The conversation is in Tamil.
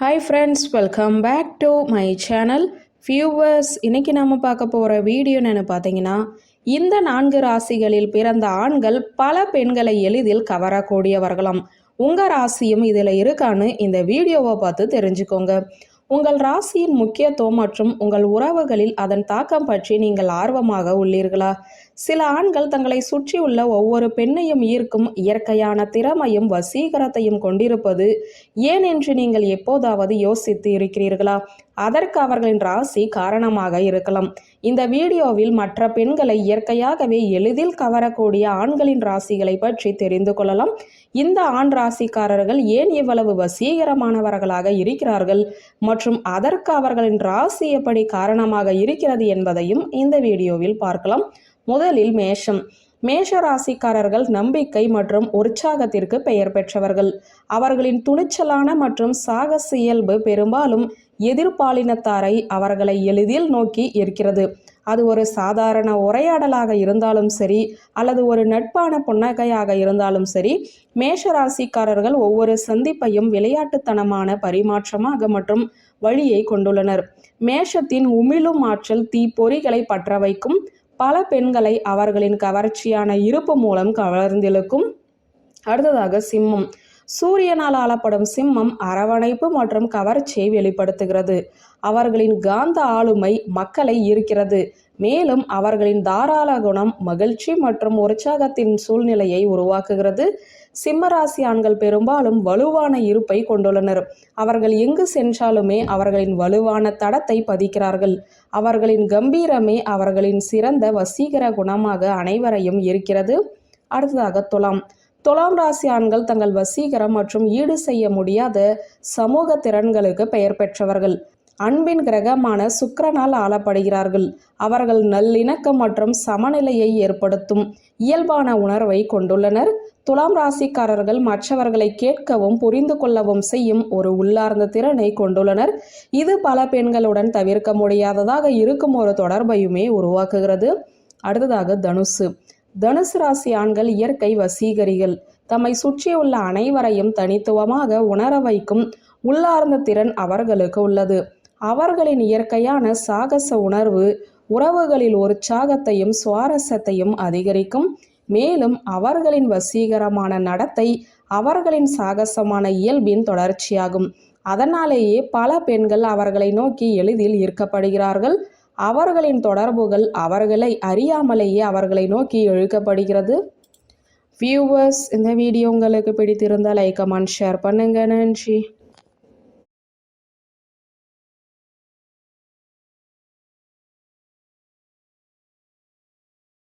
Hi friends welcome back to my channel viewers இன்றைக்கி நம்ம பார்க்க போகிற வீடியோ பார்த்தீங்கன்னா இந்த நான்கு ராசிகளில் பிறந்த ஆண்கள் பல பெண்களை எளிதில் கவரக்கூடியவர்களாம். உங்கள் ராசியும் இதில் இருக்கான்னு இந்த வீடியோவை பார்த்து தெரிஞ்சுக்கோங்க. உங்கள் ராசியின் முக்கியத்துவம் மற்றும் உங்கள் உறவுகளில் அதன் தாக்கம் பற்றி நீங்கள் ஆர்வமாக உள்ளீர்களா? சில ஆண்கள் தங்களை சுற்றியுள்ள ஒவ்வொரு பெண்ணையும் ஈர்க்கும் இயற்கையான திறமையும் வசீகரத்தையும் கொண்டிருப்பது ஏன் என்று நீங்கள் எப்போதாவது யோசித்து இருக்கிறீர்களா? அதற்கு அவர்களின் ராசி காரணமாக இருக்கலாம். இந்த வீடியோவில் மற்ற பெண்களை இயற்கையாகவே எளிதில் கவரக்கூடிய ஆண்களின் ராசிகளை பற்றி தெரிந்து கொள்ளலாம். இந்த ஆண் ராசிக்காரர்கள் ஏன் இவ்வளவு வசீகரமானவர்களாக இருக்கிறார்கள்? மற்றும் அதற்கு அவர்களின் ராசி எப்படி காரணமாக இருக்கிறது என்பதையும் இந்த வீடியோவில் பார்க்கலாம். முதலில் மேஷம். மேஷ ராசிக்காரர்கள் நம்பிக்கை மற்றும் உற்சாகத்திற்கு பெயர் பெற்றவர்கள். அவர்களின் துணிச்சலான மற்றும் சாகச இயல்பு பெரும்பாலும் எதிர்பாலினத்தாரை அவர்களை எளிதில் நோக்கி இருக்கிறது அது ஒரு சாதாரண உரையாடலாக இருந்தாலும் சரி அல்லது ஒரு நட்பான புன்னகையாக இருந்தாலும் சரி மேஷ ராசிக்காரர்கள் ஒவ்வொரு சந்திப்பையும் விளையாட்டுத்தனமான பரிமாற்றமாக மற்றும் வழியை கொண்டுள்ளனர். மேஷத்தின் உமிழும் ஆற்றல் தீப்பொறிகளை பற்ற வைக்கும் பல பெண்களை அவர்களின் கவர்ச்சியான இருப்பு மூலம் கவர்ந்திழுக்கும். அடுத்ததாக சிம்மம். சூரியனால் ஆளப்படும் சிம்மம் அரவணைப்பு மற்றும் கவர்ச்சியை வெளிப்படுத்துகிறது. அவர்களின் காந்த ஆளுமை மக்களை ஈர்க்கிறது. மேலும் அவர்களின் தாராள குணம் மகிழ்ச்சி மற்றும் உற்சாகத்தின் சூழ்நிலையை உருவாக்குகிறது. சிம்மராசி ஆண்கள் பெரும்பாலும் வலுவான இருப்பை கொண்டுள்ளனர். அவர்கள் எங்கு சென்றாலுமே அவர்களின் வலுவான தடத்தை பதிக்கிறார்கள். அவர்களின் கம்பீரமே அவர்களின் சிறந்த வசீகர குணமாக அனைவரையும் இருக்கிறது அடுத்ததாக துலாம். துலாம் ராசி ஆண்கள் தங்கள் வசீகரம் மற்றும் ஈடு செய்ய முடியாத சமூக திறன்களுக்கு பெயர் பெற்றவர்கள். அன்பின் கிரகமான சுக்கரனால் ஆளப்படுகிறார்கள். அவர்கள் நல்லிணக்கம் மற்றும் சமநிலையை ஏற்படுத்தும் இயல்பான உணர்வை கொண்டுள்ளனர். துலாம் ராசிக்காரர்கள் மற்றவர்களை கேட்கவும் புரிந்து கொள்ளவும் செய்யும் ஒரு உள்ளார்ந்த திறனை கொண்டுள்ளனர். இது பல பெண்களுடன் தவிர்க்க முடியாததாக இருக்கும் ஒரு தொடர்பையுமே உருவாக்குகிறது. அடுத்ததாக தனுசு. தனுசு ராசி ஆண்கள் இயற்கை வசீகரிகள். தம்மை சுற்றியுள்ள அனைவரையும் தனித்துவமாக உணர வைக்கும் உள்ளார்ந்த திறன் அவர்களுக்கு உள்ளது. அவர்களின் இயற்கையான சாகச உணர்வு உறவுகளில் உற்சாகத்தையும் சுவாரஸ்யத்தையும் அதிகரிக்கும். மேலும் அவர்களின் வசீகரமான நடத்தை அவர்களின் சாகசமான இயல்பின் தொடர்ச்சியாகும். அதனாலேயே பல பெண்கள் அவர்களை நோக்கி எளிதில் ஈர்க்கப்படுகிறார்கள். அவர்களின் தொடர்புகள் அவர்களை அறியாமலேயே அவர்களை நோக்கி இழுக்கப்படுகிறது. வியூவர்ஸ் இந்த வீடியோ உங்களுக்கு பிடித்திருந்தால் லைக் கமெண்ட் ஷேர் பண்ணுங்க. நன்றி.